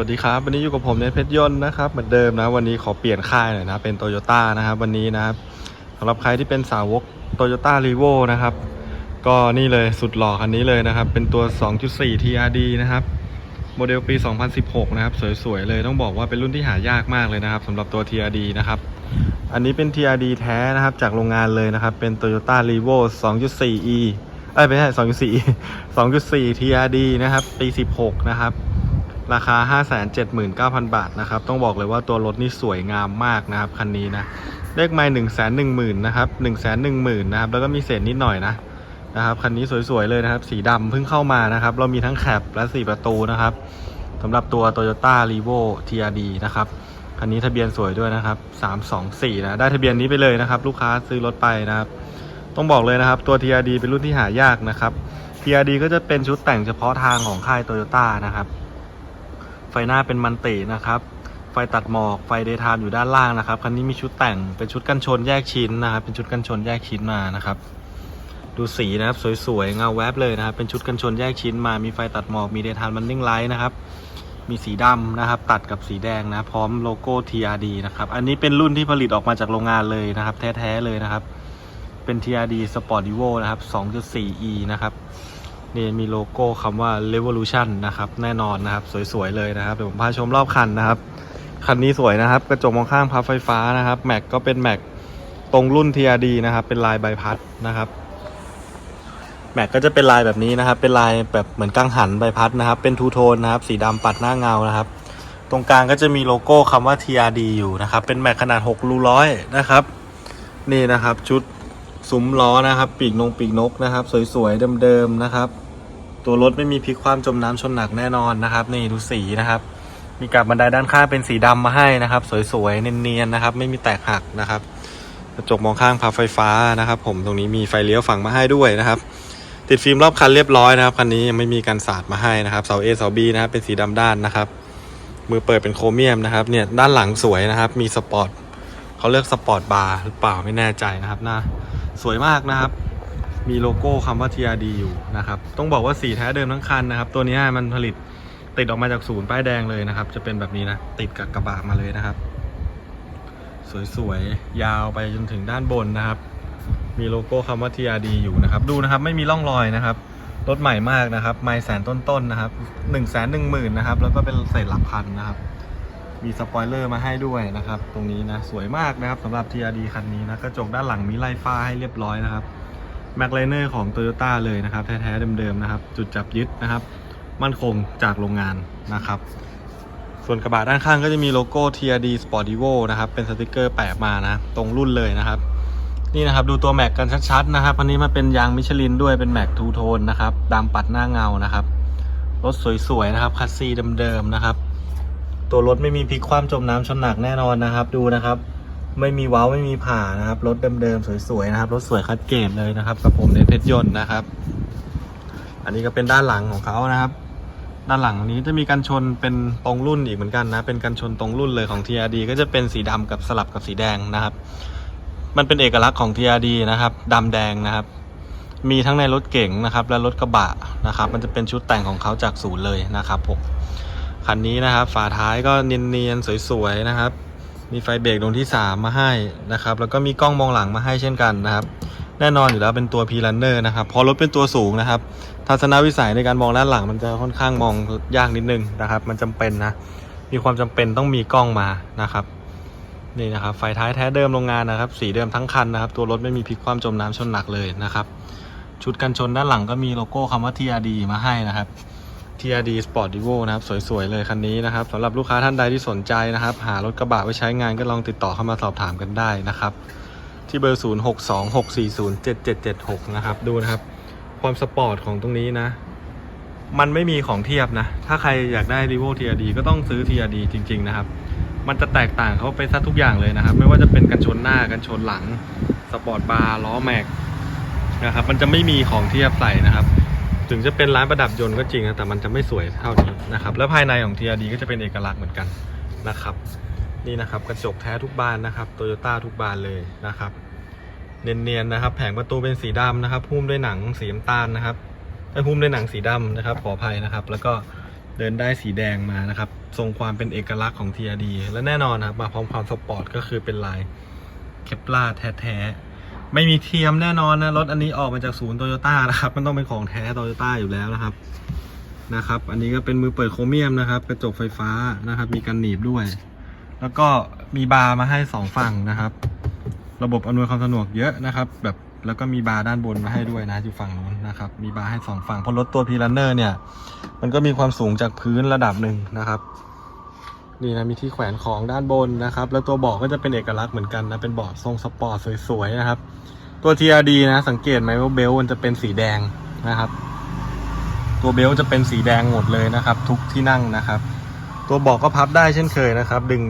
วัสดีครับ วันนี้อยู่กับผมเนทเพชรยนต์นะครับเหมือนเดิมนะ วันนี้ขอเปลี่ยนค่ายหน่อยนะเป็นโตโยต้านะครับวันนี้นะครับสำหรับใครที่เป็นสาวกโตโยต้ารีโวนะครับ ก็นี่เลยสุดหล่อคันนี้เลยนะครับ เป็นตัว 2.4 TRD นะครับ โมเดลปี 2016 นะครับ สวยๆ เลยต้องบอกว่าเป็นรุ่นที่หายากมากเลยนะครับสำหรับตัว TRD นะครับ อันนี้เป็น TRD แท้นะครับ จากโรงงานเลยนะครับ เป็น Toyota r e v o 2.4e เอ้ยไม่ใช่2.4 2.4 TRD นะครับปี 16 นะครับ ราคา 579,000 บาทนะครับ ต้องบอกเลยว่าตัวรถนี่สวยงามมากนะครับ คันนี้นะ เลขไมล์1 1 0 0 0 0นะครับ1 1 0 0 0 0นะครับ แล้วก็มีเศษนิดหน่อยนะนะครับ คันนี้สวยๆเลยนะครับ สีดำเพิ่งเข้ามานะครับ เรามีทั้งแคปและ 4 ประตูนะครับสำหรับตัว Toyota r e v o TRD นะครับ คันนี้ทะเบียนสวยด้วยนะครับ 324 นะ ได้ทะเบียนนี้ไปเลยนะครับ ลูกค้าซื้อรถไปนะครับ ต้องบอกเลยนะครับ ตัว TRD เป็นรุ่นที่หายากนะครับ TRD ก็จะเป็นชุดแต่งเฉพาะทางของค่าย Toyota นะครับ ฟหน้าเป็นมันตินะครับ ไฟตัดหมอกไฟเดย์ไทม์อยู่ด้านล่างนะครับคันนี้มีชุดแต่งเป็นชุดกันชนแยกชิ้นนะครับ เป็นชุดกันชนแยกชิ้นมานะครับ ดูสีนะครับสวยๆเงาแวบเลยนะครับ เป็นชุดกันชนแยกชิ้นมามีไฟตัดหมอกมีเดย์ไทม์มันนิ่งไลท์นะครับมีสีดำนะครับ ตัดกับสีแดงนะพร้อมโลโก้ TRD นะครับ อันนี้เป็นรุ่นที่ผลิตออกมาจากโรงงานเลยนะครับ แท้ ๆ เลยนะครับ เป็น TRD Sport Evo นะครับ 2.4e นะครับ นี่มีโลโก้คำว่า Revolution นะครับ แน่นอนนะครับ สวยๆเลยนะครับ เดี๋ยวผมพาชมรอบคันนะครับ คันนี้สวยนะครับ กระจกมองข้างพับไฟฟ้านะครับ แม็กก็เป็นแม็กตรงรุ่น TRD นะครับ เป็นลายใบพัดนะครับแม็กก็จะเป็นลายแบบนี้นะครับ เป็นลายแบบเหมือนกังหันใบพัดนะครับ เป็นทูโทนนะครับ สีดำปัดหน้าเงานะครับ ตรงกลางก็จะมีโลโก้คำว่า TRD อยู่นะครับ เป็นแม็กขนาด6รูร้อยนะครับ นี่นะครับ ชุดซุ้มล้อนะครับ ปีกนงปีกนกนะครับ สวยๆเดิมๆนะครับ ตัวรถไม่มีพลิกความจมน้ำชนหนักแน่นอนนะครับ นี่ดูสีนะครับ มีกับบันไดด้านข้างเป็นสีดำมาให้นะครับ สวยๆเนียนๆนะครับ ไม่มีแตกหักนะครับกระจกมองข้างพับไฟฟ้านะครับ ผมตรงนี้มีไฟเลี้ยวฝั่งมาให้ด้วยนะครับ ติดฟิล์มรอบคันเรียบร้อยนะครับคันนี้ยังไม่มีการสาดมาให้นะครับเสา A เสา B นะครับเป็นสีดำด้านนะครับมือเปิดเป็นโครเมียมนะครับเนี่ยด้านหลังสวยนะครับ มีสปอร์ตเขาเลือกสปอร์ตบาร์หรือเปล่าไม่แน่ใจนะครับหน้าสวยมากนะครับ มีโลโก้คำว่า TRD อยู่นะครับ ต้องบอกว่าสีแท้เดิมทั้งคันนะครับ ตัวนี้มันผลิตติดออกมาจากศูนย์ป้ายแดงเลยนะครับ จะเป็นแบบนี้นะ ติดกับกระบะมาเลยนะครับ สวยๆ ยาวไปจนถึงด้านบนนะครับ มีโลโก้คำว่า TRD อยู่นะครับ ดูนะครับไม่มีร่องรอยนะครับรถใหม่มากนะครับ ไม่แสนต้นๆนะครับหนึ่งแสนหนึ่งหมื่นนะครับ แล้วก็เป็นเศษหลักพันนะครับ มีสปอยเลอร์มาให้ด้วยนะครับ ตรงนี้นะ สวยมากนะครับสำหรับ TRD คันนี้นะ กระจกด้านหลังมีไล่ฟ้าให้เรียบร้อยนะครับ แม็กไลเนอร์ของ Toyota เลยนะครับ แท้ ๆ เดิม ๆ นะครับ จุดจับยึดนะครับ มั่นคงจากโรงงานนะครับ ส่วนกระบะด้านข้างก็จะมีโลโก้ TRD Sportivo นะครับ เป็นสติกเกอร์แปะมานะ ตรงรุ่นเลยนะครับ นี่นะครับดูตัวแม็กกันชัด ๆ นะครับอันนี้มันเป็นยางมิชลินด้วยเป็นแม็กทูโทนนะครับดำปัดหน้าเงานะครับรถสวย ๆ นะครับคัสซีเดิมๆนะครับ ตัวรถไม่มีพลิกคว่ำจมน้ำชนหนักแน่นอนนะครับ ดูนะครับ ไม่มีเว้าไม่มีผ่านะครับ รถเดิมๆสวยๆนะครับ รถสวยคัดเกรดเลยนะครับกับผมในเพชรยนต์นะครับ อันนี้ก็เป็นด้านหลังของเขานะครับ ด้านหลังนี้จะมีกันชนเป็นตรงรุ่นอีกเหมือนกันนะ เป็นกันชนตรงรุ่นเลยของ TRD ก็จะเป็นสีดำกับสลับกับสีแดงนะครับ มันเป็นเอกลักษณ์ของ TRD นะครับดำแดงนะครับ มีทั้งในรถเก๋งนะครับ และรถกระบะนะครับ มันจะเป็นชุดแต่งของเขาจากศูนย์เลยนะครับผมคันนี้นะครับ ฝาท้ายก็เนียนๆสวยๆนะครับ มีไฟเบรกดวงที่ 3 มาให้นะครับ แล้วก็มีกล้องมองหลังมาให้เช่นกันนะครับ แน่นอนอยู่แล้วเป็นตัว p l a n n e r นะครับพอรถเป็นตัวสูงนะครับ ทัศนวิสัยในการมองด้านหลังมันจะค่อนข้างมองยากนิดนึงนะครับ มันจำเป็นนะ มีความจำเป็นต้องมีกล้องมานะครับ นี่นะครับ ไฟท้ายแท้เดิมโรงงานนะครับ สีเดิมทั้งคันนะครับ ตัวรถไม่มีพลิกความจมน้ำชนหนักเลยนะครับ ชุดกันชนด้านหลังก็มีโลโก้คำว่า TRD มาให้นะครับ TRD Sport Evo นะครับ สวย ๆ เลยคันนี้นะครับสำหรับลูกค้าท่านใดที่สนใจนะครับ หารถกระบะไว้ใช้งานก็ลองติดต่อเข้ามาสอบถามกันได้นะครับ ที่เบอร์ 0626407776 นะครับ ดูนะครับ ความสปอร์ตของตรงนี้นะ มันไม่มีของเทียบนะ ถ้าใครอยากได้ r e v o TRD ก็ต้องซื้อ TRD จริง ๆ นะครับ มันจะแตกต่างเขาไปซะทุกอย่างเลยนะครับ ไม่ว่าจะเป็นกันชนหน้ากันชนหลังสปอร์ตบาร์ล้อแม็กนะครับ มันจะไม่มีของเทียบใส่นะครับ ถึงจะเป็นร้านประดับยนต์ก็จริงนะแต่มันจะไม่สวยเท่านี้นะครับ แล้วภายในของ TRD ก็จะเป็นเอกลักษณ์เหมือนกันนะครับ นี่นะครับกระจกแท้ทุกบานนะครับโตโยต้าทุกบานเลยนะครับ เนียนๆนะครับ แผงประตูเป็นสีดำนะครับหุ้มด้วยหนังสีน้ำตาลนะครับไอ้หุ้มด้วยหนังสีดำนะครับ ขออภัยนะครับ แล้วก็เดินได้สีแดงมานะครับทรงความเป็นเอกลักษณ์ของ TRD และแน่นอนนะครับมาพร้อมความสปอร์ตก็คือเป็นลายเคปลาแท้ๆ ไม่มีเทียมแน่นอนนะรถอันนี้ออกมาจากศูนย์โตโยต้านะครับ มันต้องเป็นของแท้โตโยต้าอยู่แล้วนะครับนะครับ อันนี้ก็เป็นมือเปิดโครเมียมนะครับ กระจกไฟฟ้านะครับ มีกันหนีบด้วย แล้วก็มีบาร์มาให้สองฝั่งนะครับ ระบบอำนวยความสะดวกเยอะนะครับ แบบแล้วก็มีบาร์ด้านบนมาให้ด้วยนะอยู่ฝั่งนู้นนะครับ มีบาร์ให้สองฝั่งเพราะรถตัวพีรันเนอร์เนี่ย มันก็มีความสูงจากพื้นระดับหนึ่งนะครับ นี่นะมีที่แขวนของด้านบนนะครับ แล้วตัวเบาะก็จะเป็นเอกลักษณ์เหมือนกันนะ เป็นเบาะทรงสปอร์ตสวยๆนะครับ ตัว TRD นะสังเกตไหมว่าเบลต์มันจะเป็นสีแดงนะครับ ตัวเบลต์จะเป็นสีแดงหมดเลยนะครับ ทุกที่นั่งนะครับ ตัวเบาะก็พับได้เช่นเคยนะครับ ดึง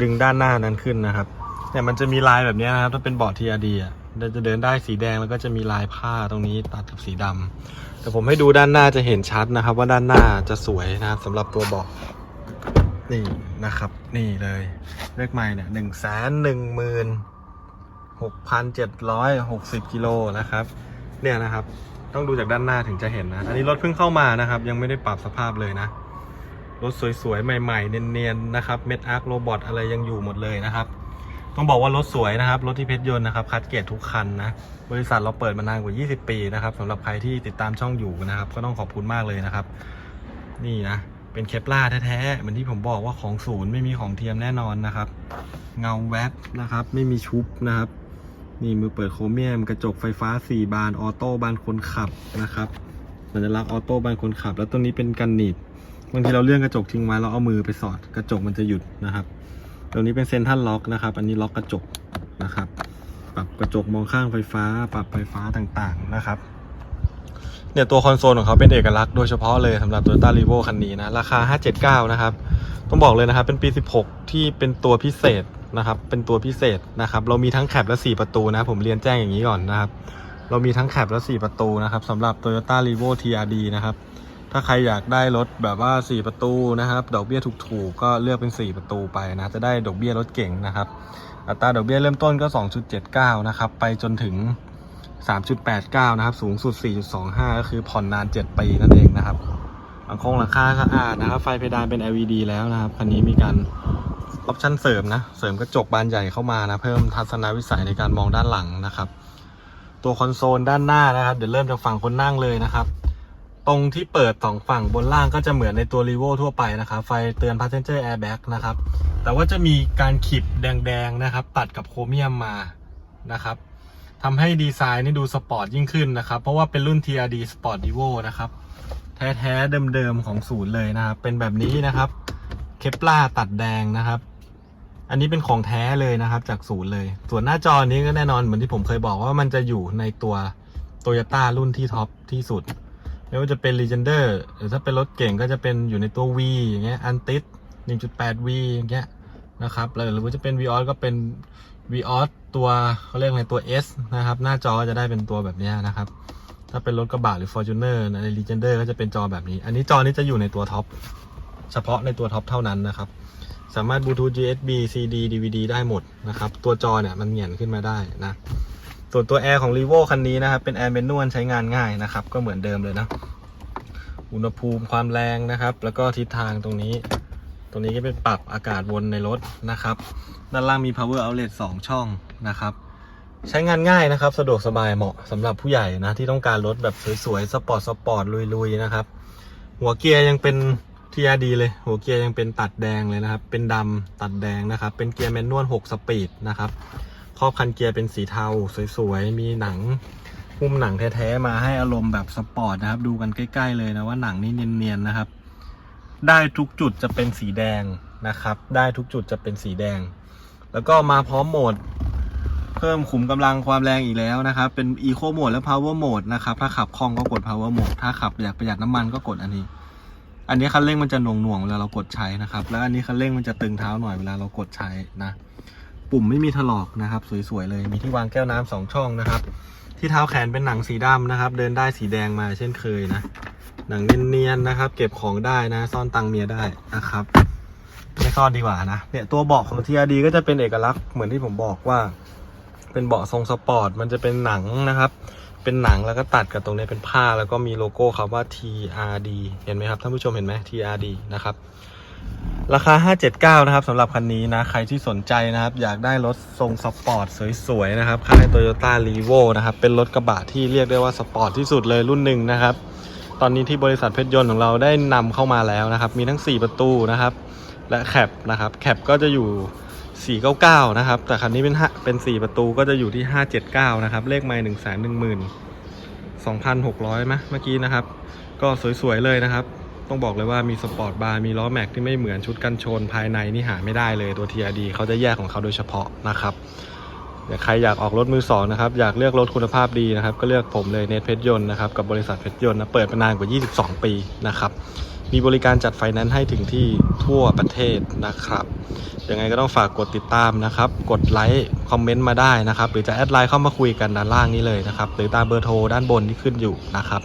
ดึงด้านหน้านั้นขึ้นนะครับเนี่ยมันจะมีลายแบบนี้นะครับถ้าเป็นเบาะ TRD อะจะเดินได้สีแดงแล้วก็จะมีลายผ้าตรงนี้ตัดกับสีดำแต่ผมให้ดูด้านหน้าจะเห็นชัดนะครับ ว่าด้านหน้าจะสวยนะครับสำหรับตัวเบาะ นี่นะครับ นี่เลยเลขไม้เนี่ยหนึ่งแสนหนึ่งหมื่นหกพันเจ็ดร้อยหกสิบกิโลนะครับ เนี่ยนะครับ ต้องดูจากด้านหน้าถึงจะเห็นนะ อันนี้รถเพิ่งเข้ามานะครับ ยังไม่ได้ปรับสภาพเลยนะ รถสวยๆ ใหม่ๆ เนียนๆ นะครับ เม็ดอาร์คโรบอทอะไรยังอยู่หมดเลยนะครับ ต้องบอกว่ารถสวยนะครับ รถที่เพชรยนต์นะครับ คัดเกรดทุกคันนะ บริษัทเราเปิดมานานกว่า 20 ปีนะครับสำหรับใครที่ติดตามช่องอยู่นะครับ ก็ต้องขอบคุณมากเลยนะครับ นี่นะ เป็นเคปล่าแท้ๆเหมือนที่ผมบอกว่าของศูนย์ไม่มีของเทียมแน่นอนนะครับ เงาแวบนะครับ ไม่มีชุบนะครับ นี่มือเปิดโครเมียม กระจกไฟฟ้า 4 บานออโต้บานคนขับนะครับสัญลักษณ์ออโต้บานคนขับ แล้วตรงนี้เป็นกันหนีบบางทีเราเลื่อนกระจกทิ้งไว้เราเอามือไปสอดกระจกมันจะหยุดนะครับตรงนี้เป็นเซนทรัลล็อกนะครับ อันนี้ล็อกกระจกนะครับ ปรับกระจกมองข้างไฟฟ้า ปรับไฟฟ้าต่างๆนะครับ เนี่ยตัวคอนโซลของเขาเป็นเอกลักษณ์โดยเฉพาะเลยสำหรับ Toyota r e v o คันนี้นะ ราคา 579 นะครับ ต้องบอกเลยนะครับ เป็นปี 16 ที่เป็นตัวพิเศษนะครับ เป็นตัวพิเศษนะครับ เรามีทั้งแคปและ 4 ประตูนะ ผมเรียนแจ้งอย่างนี้ก่อนนะครับ เรามีทั้งแคปและ 4 ประตูนะครับสำหรับ Toyota r e v o TRD นะครับ ถ้าใครอยากได้รถแบบว่า 4 ประตูนะครับ ดอกเบี้ยถูกๆ ก็เลือกเป็น 4 ประตูไปนะ จะได้ดอกเบี้ยรถเก่งนะครับ อัตราดอกเบี้ยเริ่มต้นก็ 2.79 นะครับ ไปจนถึง 3.89 นะครับ สูงสุด 4.25 ก็คือผ่อนนาน 7 ปีนั่นเองนะครับหลังคงหลังคาสะอาดนะครับ ไฟเพดานเป็น LED แล้วนะครับ คันนี้มีการออปชั่นเสริมนะ เสริมกระจกบานใหญ่เข้ามานะ เพิ่มทัศนวิสัยในการมองด้านหลังนะครับ ตัวคอนโซลด้านหน้านะครับ เดี๋ยวเริ่มจากฝั่งคนนั่งเลยนะครับ ตรงที่เปิดสองฝั่งบนล่างก็จะเหมือนในตัว r ีโวทั่วไปนะครับ ไฟเตือน Passenger Airbag นะครับ แต่ว่าจะมีการขีดแดงๆนะครับ ตัดกับโครเมียมมานะครับ ทำให้ดีไซน์นี่ดูสปอร์ตยิ่งขึ้นนะครับ เพราะว่าเป็นรุ่น TRD Sport Evo นะครับ แท้ๆเดิมๆของศูนย์เลยนะครับ เป็นแบบนี้นะครับ เคปลาตัดแดงนะครับ อันนี้เป็นของแท้เลยนะครับ จากศูนย์เลย ส่วนหน้าจอนี้ก็แน่นอนเหมือนที่ผมเคยบอกว่ามันจะอยู่ในตัว Toyota รุ่นที่ท็อปที่สุด ไม่ว่าจะเป็น Legender หรือถ้าเป็นรถเก่งก็จะเป็นอยู่ในตัว V อย่างเงี้ย Antis 1.8 V อย่างเงี้ยนะครับหรือว่าจะเป็น Vios ก็เป็น Vios ตัวเขาเรียกอะไรตัว S นะครับ หน้าจอจะได้เป็นตัวแบบนี้นะครับ ถ้าเป็นรถกระบะหรือ Fortuner ใน Legender ก็จะเป็นจอแบบนี้ อันนี้จอนี้จะอยู่ในตัวท็อปเฉพาะในตัวท็อปเท่านั้นนะครับ สามารถ Bluetooth USB CD DVD ได้หมดนะครับ ตัวจอเนี่ยมันเหงียนขึ้นมาได้นะส่วนตัวแอร์ของ r ีโวคันนี้นะครับ เป็นแอร์เมนวลใช้งานง่ายนะครับ ก็เหมือนเดิมเลยนะ อุณหภูมิความแรงนะครับ แล้วก็ทิศทางตรงนี้ ตรงนี้ก็เป็นปรับอากาศวนในรถนะครับ ด้านล่างมี power outlet 2 ช่องนะครับ ใช้งานง่ายนะครับ สะดวกสบายเหมาะสำหรับผู้ใหญ่นะ ที่ต้องการรถแบบสวยๆ สปอร์ตสปอร์ตลุยๆ นะครับ หัวเกียร์ยังเป็น TRD เลย หัวเกียร์ยังเป็นตัดแดงเลยนะครับ เป็นดำตัดแดงนะครับ เป็นเกียร์แมนนวล6สปีดนะครับครอบคันเกียร์เป็นสีเทาสวยๆ มีหนังหุ้มหนังแท้ๆมาให้อารมณ์แบบสปอร์ตนะครับ ดูกันใกล้ๆเลยนะว่าหนังนี่เนียนๆนะครับ ได้ทุกจุดจะเป็นสีแดงนะครับ ได้ทุกจุดจะเป็นสีแดง แล้วก็มาพร้อมโหมด เพิ่มขุมกำลังความแรงอีกแล้วนะครับ เป็น Eco โหมดและ Power โหมดนะครับ ถ้าขับคล่องก็กด Power โหมดถ้าขับอยากประหยัดน้ำมันก็กดอันนี้ อันนี้คันเร่งมันจะหน่วงหน่วงๆเวลาเรากดใช้นะครับ แล้วอันนี้คันเร่งมันจะตึงเท้าหน่อยเวลาเรากดใช้นะ ปุ่มไม่มีถลอกนะครับ สวยๆเลย มีที่วางแก้วน้ำสองช่องนะครับ ที่เท้าแขนเป็นหนังสีดำนะครับ เดินได้สีแดงมาเช่นเคยนะ หนังเนียนๆนะครับ เก็บของได้นะ ซ่อนตังเมียได้นะครับ ไม่ซ่อนดีกว่านะ เนี่ยตัวเบาะของ TRD ก็จะเป็นเอกลักษณ์เหมือนที่ผมบอกว่า เป็นเบาะทรงสปอร์ต มันจะเป็นหนังนะครับ เป็นหนังแล้วก็ตัดกับตรงนี้เป็นผ้า แล้วก็มีโลโก้คำว่า TRD เห็นไหมครับท่านผู้ชมเห็นไหม TRD นะครับ ราคา 579 นะครับสำหรับคันนี้นะ ใครที่สนใจนะครับ อยากได้รถทรงสปอร์ตสวยๆ นะครับค่าย Toyota r e v o นะครับ เป็นรถกระบะที่เรียกได้ว่าสปอร์ตที่สุดเลยรุ่นหนึ่งนะครับ ตอนนี้ที่บริษัทเพชรยนต์ของเราได้นำเข้ามาแล้วนะครับ มีทั้ง 4 ประตูนะครับ และแคปนะครับ แคปก็จะอยู่ 499 นะครับ แต่คันนี้เป็นเป็น 4 ประตูก็จะอยู่ที่ 579 นะครับ เลขไมล์1 1 0 0 0 2,600ไหมเมื่อกี้นะครับ ก็สวยๆ เลยนะครับ ต้องบอกเลยว่ามีสปอร์ตบาร์มีล้อแม็กที่ไม่เหมือนชุดกันชนภายในนี่หาไม่ได้เลยตัว TRD เขาจะแยกของเขาโดยเฉพาะนะครับเดี๋ยวใครอยากออกรถมือสองนะครับอยากเลือกรถคุณภาพดีนะครับก็เลือกผมเลยเนทเพชรยนต์นะครับกับบริษัทเพชรยนต์นะเปิดมานานกว่า 22 ปีนะครับมีบริการจัดไฟแนนซ์ให้ถึงที่ทั่วประเทศนะครับยังไงก็ต้องฝากกดติดตามนะครับ กดไลค์คอมเมนต์มาได้นะครับ หรือจะแอดไลน์เข้ามาคุยกันด้านล่างนี้เลยนะครับ หรือตามเบอร์โทรด้านบนที่ขึ้นอยู่นะครับ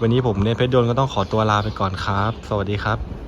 วันนี้ผมเนเพชรดนก็ต้องขอตัวลาไปก่อนครับ สวัสดีครับ